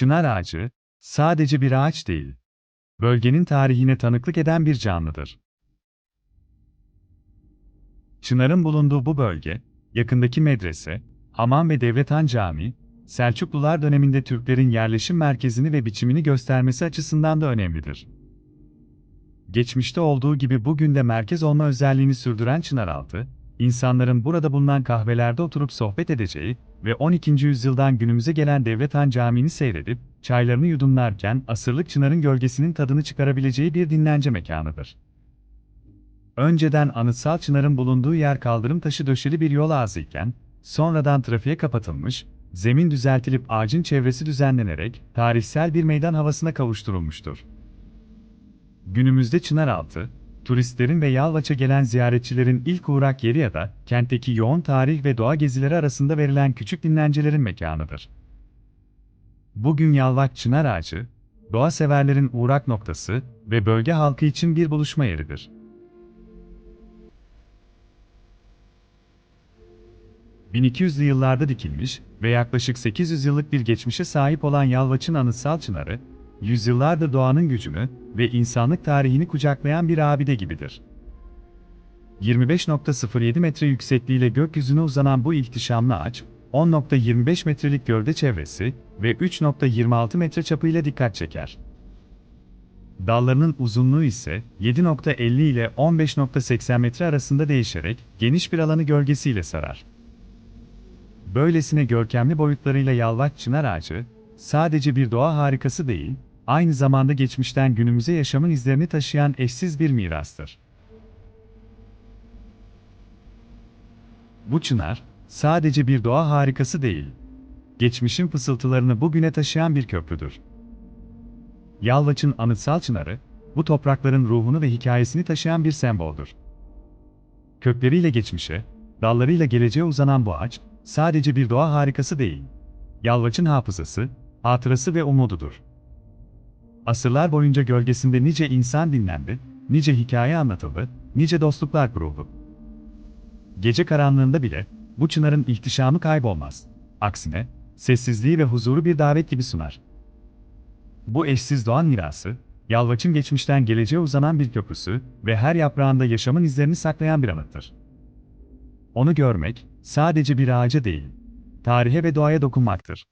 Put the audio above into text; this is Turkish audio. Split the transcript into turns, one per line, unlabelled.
Çınar ağacı, sadece bir ağaç değil. Bölgenin tarihine tanıklık eden bir canlıdır. Çınar'ın bulunduğu bu bölge, yakındaki medrese, hamam ve devlethan cami, Selçuklular döneminde Türklerin yerleşim merkezini ve biçimini göstermesi açısından da önemlidir. Geçmişte olduğu gibi bugün de merkez olma özelliğini sürdüren Çınaraltı, insanların burada bulunan kahvelerde oturup sohbet edeceği ve 12. yüzyıldan günümüze gelen Devlethan Camii'ni seyredip, çaylarını yudumlarken asırlık Çınar'ın gölgesinin tadını çıkarabileceği bir dinlence mekanıdır. Önceden anıtsal Çınar'ın bulunduğu yer kaldırım taşı döşeli bir yol ağzı iken, sonradan trafiğe kapatılmış, zemin düzeltilip ağacın çevresi düzenlenerek tarihsel bir meydan havasına kavuşturulmuştur. Günümüzde Çınaraltı, turistlerin ve Yalvaç'a gelen ziyaretçilerin ilk uğrak yeri ya da kentteki yoğun tarih ve doğa gezileri arasında verilen küçük dinlencelerin mekanıdır. Bugün Yalvaç Çınar Ağacı, doğa severlerin uğrak noktası ve bölge halkı için bir buluşma yeridir. 1200'lü yıllarda dikilmiş ve yaklaşık 800 yıllık bir geçmişe sahip olan Yalvaç'ın anıtsal çınarı, yüzyıllardır doğanın gücünü ve insanlık tarihini kucaklayan bir abide gibidir. 25.07 metre yüksekliğiyle gökyüzüne uzanan bu ihtişamlı ağaç, 10.25 metrelik gövde çevresi ve 3.26 metre çapıyla dikkat çeker. Dallarının uzunluğu ise 7.50 ile 15.80 metre arasında değişerek geniş bir alanı gölgesiyle sarar. Böylesine görkemli boyutlarıyla Yalvaç Çınar Ağacı, sadece bir doğa harikası değil, aynı zamanda geçmişten günümüze yaşamın izlerini taşıyan eşsiz bir mirastır. Bu çınar, sadece bir doğa harikası değil, geçmişin fısıltılarını bugüne taşıyan bir köprüdür. Yalvaç'ın anıtsal çınarı, bu toprakların ruhunu ve hikayesini taşıyan bir semboldür. Kökleriyle geçmişe, dallarıyla geleceğe uzanan bu ağaç, sadece bir doğa harikası değil. Yalvaç'ın hafızası, hatırası ve umududur. Asırlar boyunca gölgesinde nice insan dinlendi, nice hikaye anlatıldı, nice dostluklar kuruldu. Gece karanlığında bile, bu çınarın ihtişamı kaybolmaz. Aksine, sessizliği ve huzuru bir davet gibi sunar. Bu eşsiz doğan mirası, Yalvaç'ın geçmişten geleceğe uzanan bir köprüsü ve her yaprağında yaşamın izlerini saklayan bir anıttır. Onu görmek, sadece bir ağaca değil, tarihe ve doğaya dokunmaktır.